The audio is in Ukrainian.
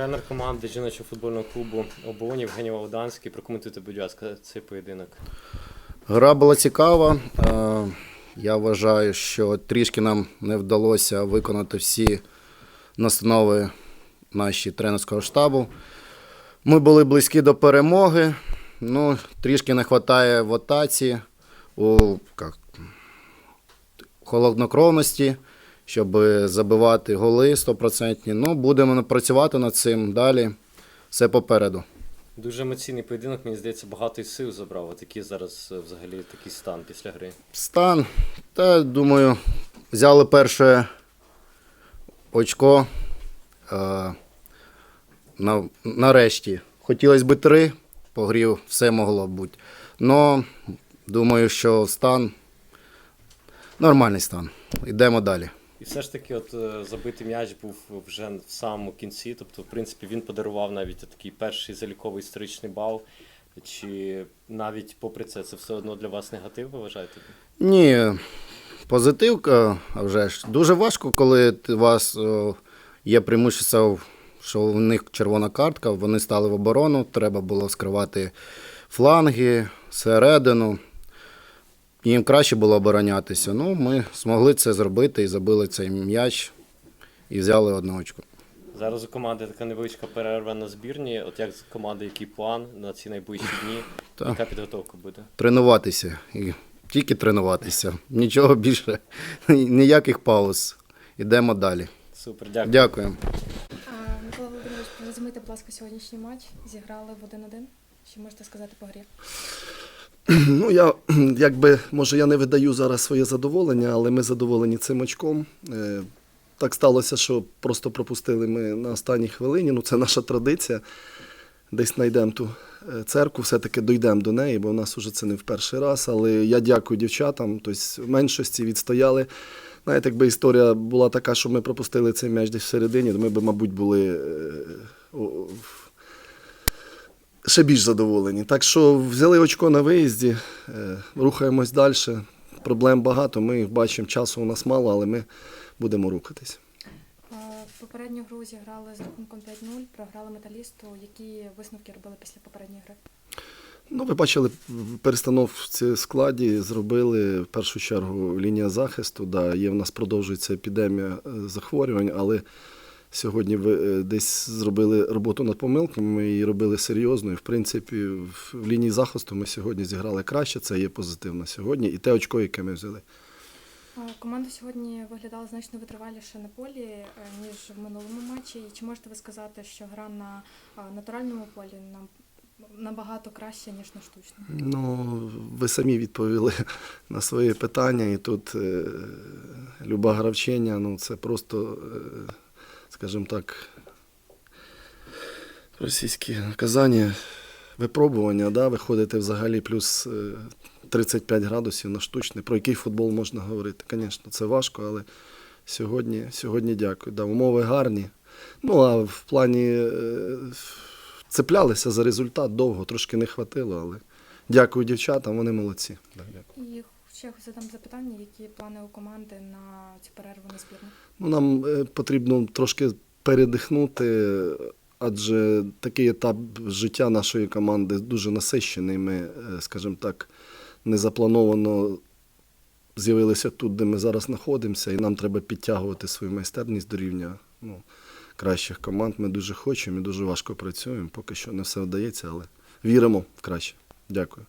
Тренер команди жіночого футбольного клубу оболонь Євгеній Володанський. Прокоментуйте, будь ласка, цей поєдинок. Гра була цікава. Е, Я вважаю, що трішки нам не вдалося виконати всі настанови наші тренерського штабу. Ми були близькі до перемоги. Ну, трішки не вистачає в атаці, у як, холоднокровності, щоб забивати голи 100%. Ну, будемо працювати над цим далі. Все попереду. Дуже емоційний поєдинок, мені здається, багато сил забрав. От який зараз е, взагалі такий стан після гри. Стан. Та думаю, взяли перше очко. Е, на, нарешті. Хотілося б три, по грі все могло бути. Но думаю, що стан нормальний стан. Йдемо далі. І все ж таки, от е, забитий м'яч був вже в самому кінці. Тобто, в принципі, він подарував навіть такий перший заліковий історичний бал. Чи навіть попри це, це все одно для вас негатив, ви вважаєте? Ні, позитивка, а вже ж. Дуже важко, коли у вас є преимущество, що в них червона картка, вони стали в оборону, треба було скривати фланги, середину. Їм краще було оборонятися. Ну, ми змогли це зробити і забили цей м'яч і взяли одну очку. Зараз у команди така невеличка перерва на збірні. От як з команди, який план на ці найближчі дні? Так. Яка підготовка буде? Тренуватися. І тільки тренуватися. Нічого більше, ніяких пауз. Ідемо далі. Супер, дякую. Дякуємо. А, Микола Володимирович, резюмуйте, будь ласка, сьогоднішній матч. Зіграли в 1-1. Що можете сказати по грі? Ну, я якби, може, я не видаю зараз своє задоволення, але ми задоволені цим очком. Е, Так сталося, що просто пропустили ми на останній хвилині. Ну, це наша традиція. Десь знайдемо ту е, церкву, все-таки дійдемо до неї, бо в нас уже це не в перший раз. Але я дякую дівчатам, тобто в меншості відстояли. Знаєте, якби історія була така, що ми пропустили цей м'яч десь всередині, то ми б, мабуть, були е, ще більш задоволені. Так що взяли очко на виїзді, е, рухаємось далі. Проблем багато. Ми бачимо, часу у нас мало, але ми будемо рухатись. Попередню гру зіграли з рахунком 5-0, програли металісту. Які висновки робили після попередньої гри? Ну, ви бачили, в перестановці складі зробили в першу чергу лінія захисту. Да, є в нас продовжується епідемія е, захворювань, але сьогодні ви е, десь зробили роботу над помилками. Ми її робили серйозно. І, в принципі, в лінії захисту ми сьогодні зіграли краще. Це є позитивно сьогодні. І те очко, яке ми взяли. Команда сьогодні виглядала значно витриваліше на полі, е, ніж в минулому матчі. І Чи можете ви сказати, що гра на натуральному полі нам набагато краще, ніж на штучному? Ну, ви самі відповіли на своє питання, і тут е, люба гравчиня, ну це просто, е, скажімо так, російські наказання, випробування, да, виходити взагалі плюс е, 35 градусів на штучний. Про який футбол можна говорити? Звісно, це важко, але сьогодні, сьогодні дякую. Да, умови гарні. Ну, а в плані е, цеплялися за результат довго, трошки не хватило, але дякую дівчатам, вони молодці. Да, дякую. Ще задам запитання, які плани у команди на цю перерву на збірну? Ну, нам е, потрібно трошки передихнути, адже такий етап життя нашої команди дуже насищений. Ми, е, скажімо так, незаплановано з'явилися тут, де ми зараз знаходимося, і нам треба підтягувати свою майстерність до рівня ну, кращих команд. Ми дуже хочемо і дуже важко працюємо. Поки що не все вдається, але віримо в краще. Дякую.